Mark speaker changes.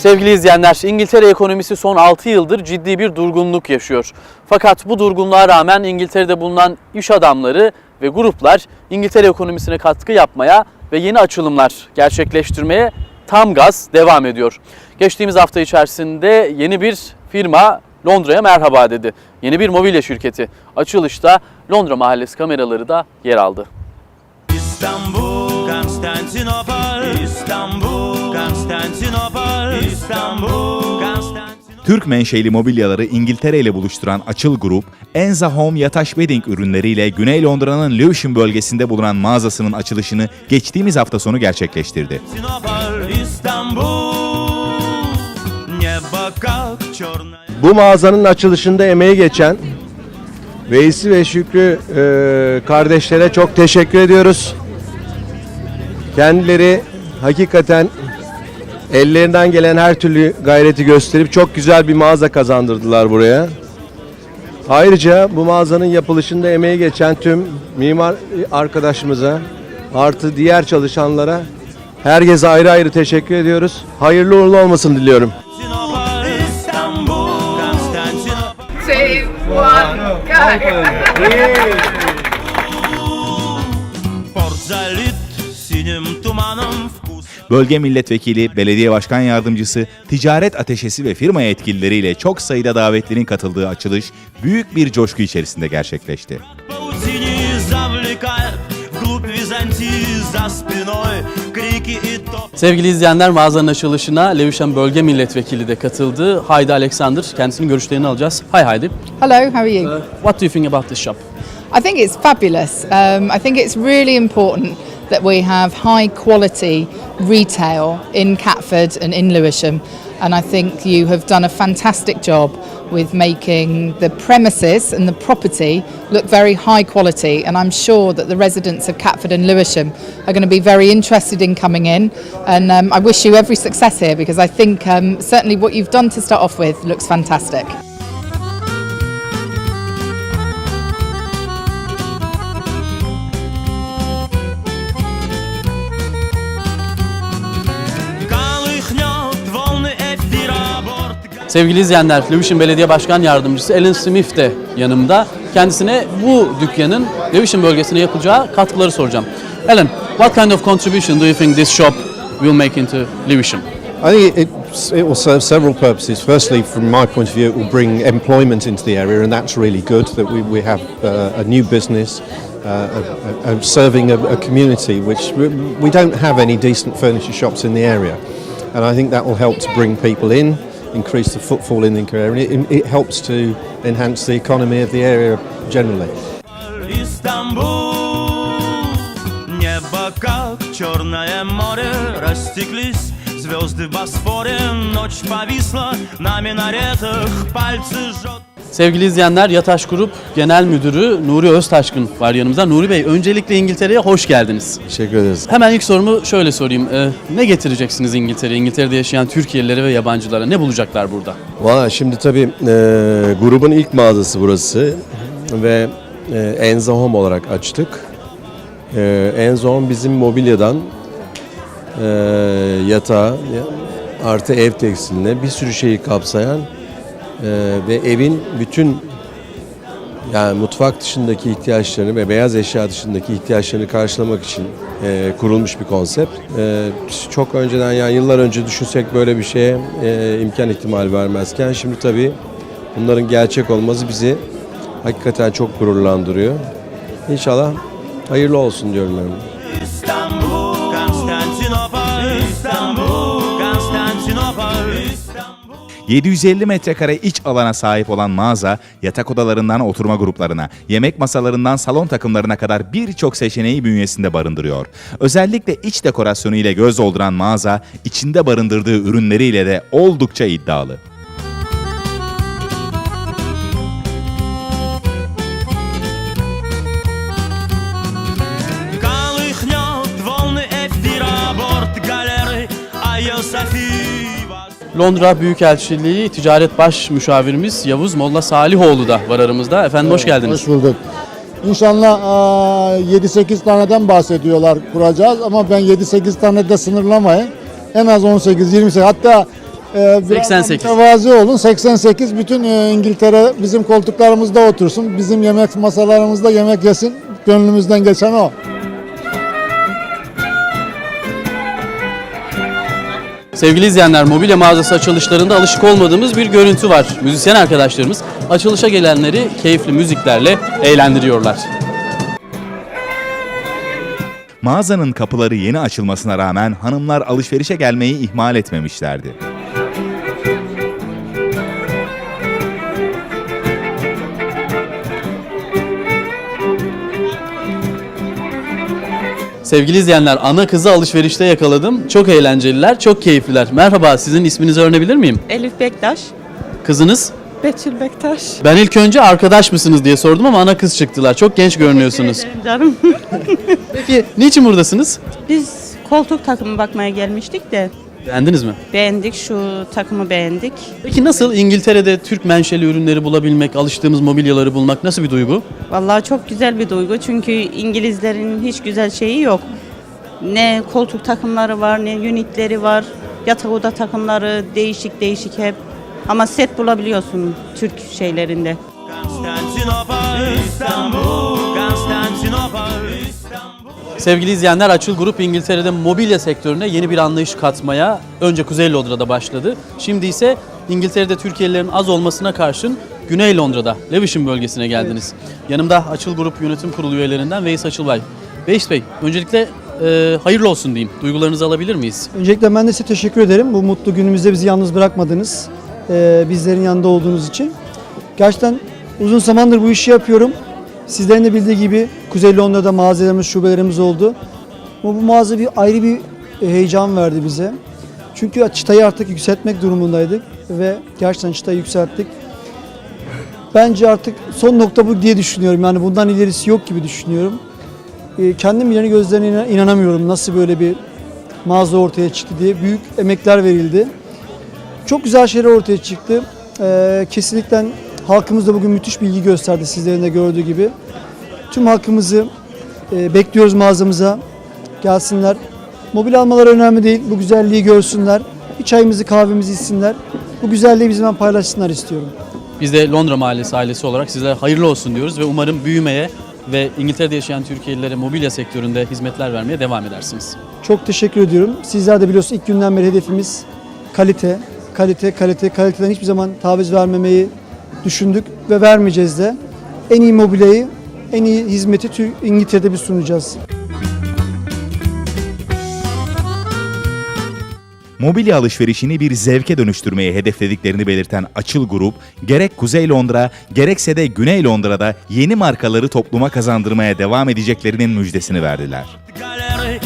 Speaker 1: Sevgili izleyenler, İngiltere ekonomisi son 6 yıldır ciddi bir durgunluk yaşıyor. Fakat bu durgunluğa rağmen İngiltere'de bulunan iş adamları ve gruplar İngiltere ekonomisine katkı yapmaya ve yeni açılımlar gerçekleştirmeye tam gaz devam ediyor. Geçtiğimiz hafta içerisinde yeni bir firma Londra'ya merhaba dedi. Yeni bir mobilya şirketi. Açılışta Londra Mahallesi kameraları da yer aldı.
Speaker 2: İstanbul, Konstantinopol. İstanbul. Konstantinopol. İstanbul.
Speaker 3: Türk menşeli mobilyaları İngiltere ile buluşturan Açıl Grup, Enza Home yataş bedding ürünleriyle Güney Londra'nın Lewisham bölgesinde bulunan mağazasının açılışını geçtiğimiz hafta sonu gerçekleştirdi.
Speaker 4: Bu mağazanın açılışında emeği geçen Veysi ve Şükrü e, kardeşlere çok teşekkür ediyoruz. Kendileri hakikaten ellerinden gelen her türlü gayreti gösterip çok güzel bir mağaza kazandırdılar buraya. Ayrıca bu mağazanın yapılışında emeği geçen tüm mimar arkadaşımıza artı diğer çalışanlara herkese ayrı ayrı teşekkür ediyoruz. Hayırlı uğurlu olmasını diliyorum.
Speaker 5: Two, one,
Speaker 2: benim tumanım.
Speaker 3: Bölge milletvekili, belediye başkan yardımcısı, ticaret ateşesi ve firma yetkilileriyle çok sayıda davetlinin katıldığı açılış büyük bir coşku içerisinde gerçekleşti.
Speaker 1: Sevgili izleyenler mağazanın açılışına Levişen Bölge Milletvekili de katıldı. Haydi Alexander, kendisinin görüşlerini alacağız. Hi Haydi.
Speaker 6: Hello, how are you?
Speaker 1: Uh, what do you think about this shop?
Speaker 6: I think it's fabulous. Um, I think it's really important that we have high quality retail in Catford and in Lewisham. And I think you have done a fantastic job with making the premises and the property look very high quality. And I'm sure that the residents of Catford and Lewisham are going to be very interested in coming in. And um, I wish you every success here because I think um, certainly what you've done to start off with looks fantastic.
Speaker 1: Sevgili izleyenler, Lewisham Belediye Başkan Yardımcısı Alan Smith de yanımda. Kendisine bu dükkanın Lewisham bölgesine yapacağı katkıları soracağım. Alan, what kind of contribution do you think this shop will make into Lewisham?
Speaker 7: I think it, it will serve several purposes. Firstly, from my point of view, it will bring employment into the area, and that's really good that we, we have uh, a new business uh, a, a serving a, a community which we, we don't have any decent furniture shops in the area. And I think that will help to bring people in, increase the footfall in the area. It, it helps to enhance the economy of the area generally.
Speaker 2: Истанбул, небо как черное море, растеклись звезды в Босфоре, ночь повисла на минаретах, пальцы жжет.
Speaker 1: Sevgili izleyenler, Yataş Grup Genel Müdürü Nuri Öztaşkın var yanımızda. Nuri Bey, öncelikle İngiltere'ye hoş geldiniz.
Speaker 4: Teşekkür ederiz.
Speaker 1: Hemen ilk sorumu şöyle sorayım. Ee, ne getireceksiniz İngiltere'ye? İngiltere'de yaşayan Türkiye'lilere ve yabancılara ne bulacaklar burada?
Speaker 4: Valla şimdi tabii e, grubun ilk mağazası burası ve e, Enza Home olarak açtık. E, Enza Home bizim mobilyadan e, yatağa artı ev tekstiline bir sürü şeyi kapsayan e, ve evin bütün yani mutfak dışındaki ihtiyaçlarını ve beyaz eşya dışındaki ihtiyaçlarını karşılamak için e, kurulmuş bir konsept. E, çok önceden yani yıllar önce düşünsek böyle bir şeye e, imkan ihtimal vermezken şimdi tabii bunların gerçek olması bizi hakikaten çok gururlandırıyor. İnşallah hayırlı olsun diyorum ben.
Speaker 2: İstanbul, Konstantinopol, İstanbul, Konstantinopol, İstanbul.
Speaker 3: 750 metrekare iç alana sahip olan mağaza, yatak odalarından oturma gruplarına, yemek masalarından salon takımlarına kadar birçok seçeneği bünyesinde barındırıyor. Özellikle iç dekorasyonu ile göz dolduran mağaza, içinde barındırdığı ürünleriyle de oldukça iddialı.
Speaker 1: Londra Büyükelçiliği Ticaret Baş Müşavirimiz Yavuz Molla Salihoğlu da var aramızda. Efendim hoş geldiniz.
Speaker 8: Hoş bulduk. İnşallah aa, 7-8 taneden bahsediyorlar kuracağız ama ben 7-8 tane de sınırlamayın. En az 18-28 hatta Ee, biraz da
Speaker 1: 88.
Speaker 8: Mütevazi olun. 88 bütün e, İngiltere bizim koltuklarımızda otursun. Bizim yemek masalarımızda yemek yesin. Gönlümüzden geçen o.
Speaker 1: Sevgili izleyenler, mobilya mağazası açılışlarında alışık olmadığımız bir görüntü var. Müzisyen arkadaşlarımız açılışa gelenleri keyifli müziklerle eğlendiriyorlar.
Speaker 3: Mağazanın kapıları yeni açılmasına rağmen hanımlar alışverişe gelmeyi ihmal etmemişlerdi.
Speaker 1: Sevgili izleyenler, ana kızı alışverişte yakaladım. Çok eğlenceliler, çok keyifliler. Merhaba, sizin isminizi öğrenebilir miyim?
Speaker 9: Elif Bektaş.
Speaker 1: Kızınız?
Speaker 9: Betül Bektaş.
Speaker 1: Ben ilk önce arkadaş mısınız diye sordum ama ana kız çıktılar. Çok genç görünüyorsunuz.
Speaker 9: Ederim canım.
Speaker 1: Peki niçin buradasınız?
Speaker 9: Biz koltuk takımı bakmaya gelmiştik de
Speaker 1: Beğendiniz mi?
Speaker 9: beğendik şu takımı beğendik.
Speaker 1: Peki nasıl İngiltere'de Türk menşeli ürünleri bulabilmek, alıştığımız mobilyaları bulmak nasıl bir duygu?
Speaker 9: Vallahi çok güzel bir duygu çünkü İngilizlerin hiç güzel şeyi yok. Ne koltuk takımları var ne unitleri var. Yatak oda takımları değişik değişik hep. Ama set bulabiliyorsun Türk şeylerinde.
Speaker 2: Konstantinopol, İstanbul, İstanbul.
Speaker 1: Sevgili izleyenler Açıl Grup İngiltere'de mobilya sektörüne yeni bir anlayış katmaya önce Kuzey Londra'da başladı. Şimdi ise İngiltere'de Türkiye'lilerin az olmasına karşın Güney Londra'da Lewisham bölgesine geldiniz. Yanımda Açıl Grup Yönetim Kurulu üyelerinden Veys Açılbay. Veys Bey öncelikle e, hayırlı olsun diyeyim. Duygularınızı alabilir miyiz?
Speaker 10: Öncelikle ben de size teşekkür ederim. Bu mutlu günümüzde bizi yalnız bırakmadınız. Ee, bizlerin yanında olduğunuz için. Gerçekten uzun zamandır bu işi yapıyorum. Sizlerin de bildiği gibi Kuzey Londra'da mağazalarımız, şubelerimiz oldu. Ama bu mağaza bir ayrı bir heyecan verdi bize. Çünkü çıtayı artık yükseltmek durumundaydık ve gerçekten çıtayı yükselttik. Bence artık son nokta bu diye düşünüyorum. Yani bundan ilerisi yok gibi düşünüyorum. Ee, kendim yani gözlerine inan- inanamıyorum nasıl böyle bir mağaza ortaya çıktı diye. Büyük emekler verildi. Çok güzel şeyler ortaya çıktı. Ee, kesinlikle halkımız da bugün müthiş bilgi gösterdi sizlerin de gördüğü gibi. Tüm halkımızı e, bekliyoruz mağazamıza. Gelsinler. Mobil almaları önemli değil. Bu güzelliği görsünler. Bir çayımızı kahvemizi içsinler. Bu güzelliği bizimle paylaşsınlar istiyorum.
Speaker 1: Biz de Londra Mahallesi ailesi olarak sizlere hayırlı olsun diyoruz ve umarım büyümeye ve İngiltere'de yaşayan Türkiye'lilere mobilya sektöründe hizmetler vermeye devam edersiniz.
Speaker 10: Çok teşekkür ediyorum. Sizler de biliyorsunuz ilk günden beri hedefimiz kalite, kalite, kalite, kaliteden hiçbir zaman taviz vermemeyi düşündük ve vermeyeceğiz de. En iyi mobilyayı, en iyi hizmeti İngiltere'de biz sunacağız.
Speaker 3: mobilya alışverişini bir zevke dönüştürmeyi hedeflediklerini belirten Açıl Grup, gerek Kuzey Londra gerekse de Güney Londra'da yeni markaları topluma kazandırmaya devam edeceklerinin müjdesini verdiler.
Speaker 2: Galeri,